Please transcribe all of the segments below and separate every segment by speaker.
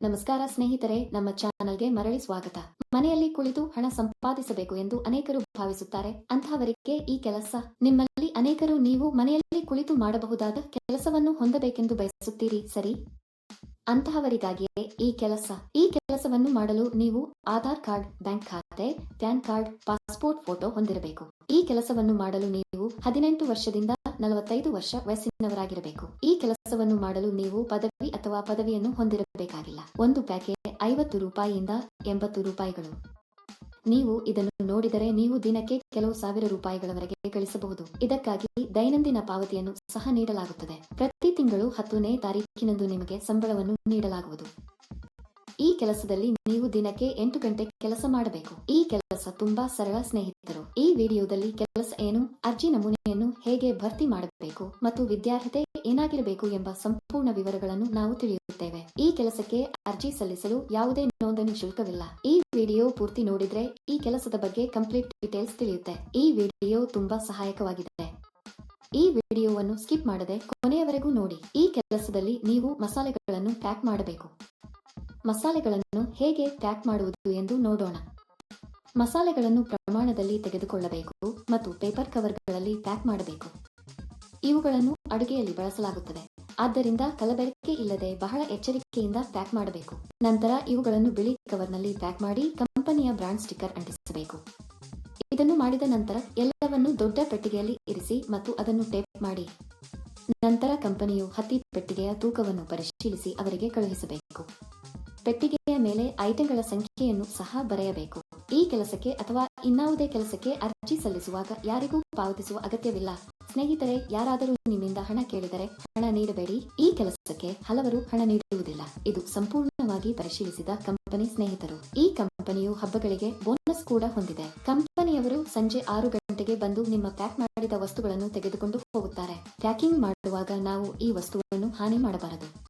Speaker 1: ನಮಸ್ಕಾರ ಸ್ನೇಹಿತರೆ, ನಮ್ಮ ಚಾನಲ್ಗೆ ಮರಳಿ ಸ್ವಾಗತ. ಮನೆಯಲ್ಲಿ ಕುಳಿತು ಹಣ ಸಂಪಾದಿಸಬೇಕು ಎಂದು ಅನೇಕರು ಭಾವಿಸುತ್ತಾರೆ. ಅಂತಹವರಿಗೆ ಈ ಕೆಲಸ ನಿಮ್ಮಲ್ಲಿ ಅನೇಕರು ನೀವು ಮನೆಯಲ್ಲಿ ಕುಳಿತು ಮಾಡಬಹುದಾದ ಕೆಲಸವನ್ನು ಹೊಂದಬೇಕೆಂದು ಬಯಸುತ್ತೀರಿ, ಸರಿ? ಅಂತಹವರಿಗಾಗಿಯೇ ಈ ಕೆಲಸ, ಈ ಕೆಲಸವನ್ನು ಮಾಡಲು ನೀವು ಆಧಾರ್ ಕಾರ್ಡ್, ಬ್ಯಾಂಕ್ ಖಾತೆ, ಪ್ಯಾನ್ ಕಾರ್ಡ್, ಪಾಸ್ಪೋರ್ಟ್ ಫೋಟೋ ಹೊಂದಿರಬೇಕು. ಈ ಕೆಲಸವನ್ನು ಮಾಡಲು ನೀವು ಹದಿನೆಂಟು ವರ್ಷದಿಂದ ನಲವತ್ತೈದು ವರ್ಷ ವಯಸ್ಸಿನವರಾಗಿರಬೇಕು. ಈ ಕೆಲಸವನ್ನು ಮಾಡಲು ನೀವು ಪದವಿ ಅಥವಾ ಪದವಿಯನ್ನು ಹೊಂದಿರಬೇಕಾಗಿಲ್ಲ. ಒಂದು ಪ್ಯಾಕೇಜ್ ಐವತ್ತು ರೂಪಾಯಿಯಿಂದ ಎಂಬತ್ತು ರೂಪಾಯಿಗಳು. ನೀವು ಇದನ್ನು ನೋಡಿದರೆ ನೀವು ದಿನಕ್ಕೆ ಕೆಲವು ಸಾವಿರ ರೂಪಾಯಿಗಳವರೆಗೆ ಗಳಿಸಬಹುದು. ಇದಕ್ಕಾಗಿ ದೈನಂದಿನ ಪಾವತಿಯನ್ನು ಸಹ ನೀಡಲಾಗುತ್ತದೆ. ಪ್ರತಿ ತಿಂಗಳು ಹತ್ತನೇ ತಾರೀಕಿನಂದು ನಿಮಗೆ ಸಂಬಳವನ್ನು ನೀಡಲಾಗುವುದು. ಈ ಕೆಲಸದಲ್ಲಿ ನೀವು ದಿನಕ್ಕೆ ಎಂಟು ಗಂಟೆ ಕೆಲಸ ಮಾಡಬೇಕು. ಈ ಕೆಲಸ ತುಂಬಾ ಸರಳ ಸ್ನೇಹಿತರು. ಈ ವಿಡಿಯೋದಲ್ಲಿ ಕೆಲಸ ಏನು, ಅರ್ಜಿ ನಮೂನೆಯನ್ನು ಹೇಗೆ ಭರ್ತಿ ಮಾಡಬೇಕು ಮತ್ತು ವಿದ್ಯಾರ್ಹತೆ ಏನಾಗಿರಬೇಕು ಎಂಬ ಸಂಪೂರ್ಣ ವಿವರಗಳನ್ನು ನಾವು ತಿಳಿಯುತ್ತೇವೆ. ಈ ಕೆಲಸಕ್ಕೆ ಅರ್ಜಿ ಸಲ್ಲಿಸಲು ಯಾವುದೇ ನೋಂದಣಿ ಶುಲ್ಕವಿಲ್ಲ. ಈ ವಿಡಿಯೋ ಪೂರ್ತಿ ನೋಡಿದ್ರೆ ಈ ಕೆಲಸದ ಬಗ್ಗೆ ಕಂಪ್ಲೀಟ್ ಡೀಟೇಲ್ಸ್ ತಿಳಿಯುತ್ತೆ. ಈ ವಿಡಿಯೋ ತುಂಬಾ ಸಹಾಯಕವಾಗಿದೆ. ಈ ವಿಡಿಯೋವನ್ನು ಸ್ಕಿಪ್ ಮಾಡದೆ ಕೊನೆಯವರೆಗೂ ನೋಡಿ. ಈ ಕೆಲಸದಲ್ಲಿ ನೀವು ಮಸಾಲೆಗಳನ್ನು ಪ್ಯಾಕ್ ಮಾಡಬೇಕು. ಮಸಾಲೆಗಳನ್ನು ಹೇಗೆ ಪ್ಯಾಕ್ ಮಾಡುವುದು ಎಂದು ನೋಡೋಣ. ಮಸಾಲೆಗಳನ್ನು ಪ್ರಮಾಣದಲ್ಲಿ ತೆಗೆದುಕೊಳ್ಳಬೇಕು ಮತ್ತು ಪೇಪರ್ ಕವರ್ಗಳಲ್ಲಿ ಪ್ಯಾಕ್ ಮಾಡಬೇಕು. ಇವುಗಳನ್ನು ಅಡುಗೆಯಲ್ಲಿ ಬಳಸಲಾಗುತ್ತದೆ. ಆದ್ದರಿಂದ ಕಲಬೆರಕೆ ಇಲ್ಲದೆ ಬಹಳ ಎಚ್ಚರಿಕೆಯಿಂದ ಪ್ಯಾಕ್ ಮಾಡಬೇಕು. ನಂತರ ಇವುಗಳನ್ನು ಬಿಳಿ ಕವರ್ನಲ್ಲಿ ಪ್ಯಾಕ್ ಮಾಡಿ ಕಂಪನಿಯ ಬ್ರಾಂಡ್ ಸ್ಟಿಕ್ಕರ್ ಅಂಟಿಸಬೇಕು. ಇದನ್ನು ಮಾಡಿದ ನಂತರ ಎಲ್ಲವನ್ನು ದೊಡ್ಡ ಪೆಟ್ಟಿಗೆಯಲ್ಲಿ ಇರಿಸಿ ಮತ್ತು ಅದನ್ನು ಟೇಪ್ ಮಾಡಿ. ನಂತರ ಕಂಪನಿಯು ಹತ್ತಿ ಪೆಟ್ಟಿಗೆಯ ತೂಕವನ್ನು ಪರಿಶೀಲಿಸಿ ಅವರಿಗೆ ಕಳುಹಿಸಬೇಕು. ಪೆಟ್ಟಿಗೆಯ ಮೇಲೆ ಐಟಂಗಳ ಸಂಖ್ಯೆಯನ್ನು ಸಹ ಬರೆಯಬೇಕು. ಈ ಕೆಲಸಕ್ಕೆ ಅಥವಾ ಇನ್ನಾವುದೇ ಕೆಲಸಕ್ಕೆ ಅರ್ಜಿ ಸಲ್ಲಿಸುವಾಗ ಯಾರಿಗೂ ಪಾವತಿಸುವ ಅಗತ್ಯವಿಲ್ಲ. ಸ್ನೇಹಿತರೆ, ಯಾರಾದರೂ ನಿಮ್ಮಿಂದ ಹಣ ಕೇಳಿದರೆ ಹಣ ನೀಡಬೇಡಿ. ಈ ಕೆಲಸಕ್ಕೆ ಹಲವರು ಹಣ ನೀಡುವುದಿಲ್ಲ. ಇದು ಸಂಪೂರ್ಣವಾಗಿ ಪರಿಶೀಲಿಸಿದ ಕಂಪನಿ ಸ್ನೇಹಿತರು. ಈ ಕಂಪನಿಯು ಹಬ್ಬಗಳಿಗೆ ಬೋನಸ್ ಕೂಡ ಹೊಂದಿದೆ. ಕಂಪನಿಯವರು ಸಂಜೆ ಆರು ಗಂಟೆಗೆ ಬಂದು ನಿಮ್ಮ ಪ್ಯಾಕ್ ಮಾಡಿದ ವಸ್ತುಗಳನ್ನು ತೆಗೆದುಕೊಂಡು ಹೋಗುತ್ತಾರೆ. ಪ್ಯಾಕಿಂಗ್ ಮಾಡುವಾಗ ನಾವು ಈ ವಸ್ತುವನ್ನು ಹಾನಿ ಮಾಡಬಾರದು.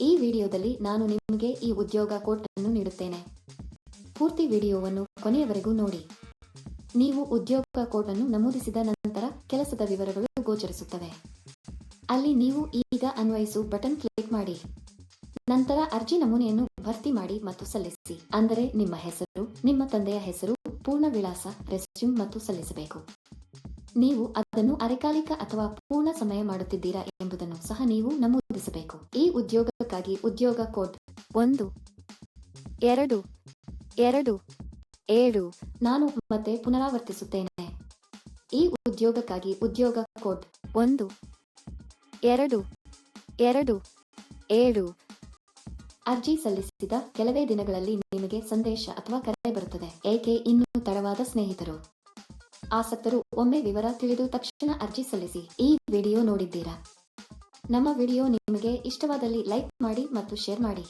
Speaker 1: ಈ ವಿಡಿಯೋದಲ್ಲಿ ನಾನು ನಿಮಗೆ ಈ ಉದ್ಯೋಗ ಕೋಟ್ ಅನ್ನು ನೀಡುತ್ತೇನೆ. ಪೂರ್ತಿ ವಿಡಿಯೋವನ್ನು ಕೊನೆಯವರೆಗೂ ನೋಡಿ. ನೀವು ಉದ್ಯೋಗ ಕೋಟ್ ಅನ್ನು ನಮೂದಿಸಿದ ನಂತರ ಕೆಲಸದ ವಿವರಗಳು ಗೋಚರಿಸುತ್ತವೆ. ಅಲ್ಲಿ ನೀವು ಈಗ ಅನ್ವಯಿಸು ಬಟನ್ ಕ್ಲಿಕ್ ಮಾಡಿ. ನಂತರ ಅರ್ಜಿ ನಮೂನೆಯನ್ನು ಭರ್ತಿ ಮಾಡಿ ಮತ್ತು ಸಲ್ಲಿಸಿ. ಅಂದರೆ ನಿಮ್ಮ ಹೆಸರು, ನಿಮ್ಮ ತಂದೆಯ ಹೆಸರು ಪೂರ್ಣ ವಿಳಾಸ ರೆಸ್ಯೂಮ್ ಮತ್ತು ಸಲ್ಲಿಸಬೇಕು. ನೀವು ಅದನ್ನು ಅರೆಕಾಲಿಕ ಅಥವಾ ಪೂರ್ಣ ಸಮಯ ಮಾಡುತ್ತಿದ್ದೀರಾ ಎಂಬುದನ್ನು ಸಹ ನೀವು ನಮೂದಿಸಬೇಕು. ಈ ಉದ್ಯೋಗಕ್ಕಾಗಿ ಉದ್ಯೋಗ ಕೋಡ್ ಒಂದು, ಎರಡು ಎರಡು, ಏಳು, ನಾನು ಮತ್ತೆ ಪುನರಾವರ್ತಿಸುತ್ತೇನೆ. ಈ ಉದ್ಯೋಗಕ್ಕಾಗಿ ಉದ್ಯೋಗ ಕೋಡ್ ಒಂದು, ಎರಡು ಎರಡು, ಏಳು ಅರ್ಜಿ ಸಲ್ಲಿಸಿದ ಕೆಲವೇ ದಿನಗಳಲ್ಲಿ ನಿಮಗೆ ಸಂದೇಶ ಅಥವಾ ಕರೆ ಬರುತ್ತದೆ. ಏಕೆ ಇನ್ನೂ ತಡವಾದ ಸ್ನೇಹಿತರು? ಆಸಕ್ತರು ಒಮ್ಮೆ ವಿವರ ತಿಳಿದು ತಕ್ಷಣ ಅರ್ಜಿ ಸಲ್ಲಿಸಿ. ಈ ವಿಡಿಯೋ ನೋಡಿದ್ದೀರಾ? ನಮ್ಮ ವಿಡಿಯೋ ನಿಮಗೆ ಇಷ್ಟವಾದಲ್ಲಿ ಲೈಕ್ ಮಾಡಿ ಮತ್ತು ಶೇರ್ ಮಾಡಿ.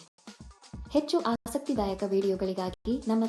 Speaker 1: ಹೆಚ್ಚು ಆಸಕ್ತಿದಾಯಕ ವಿಡಿಯೋಗಳಿಗಾಗಿ ನಮ್ಮ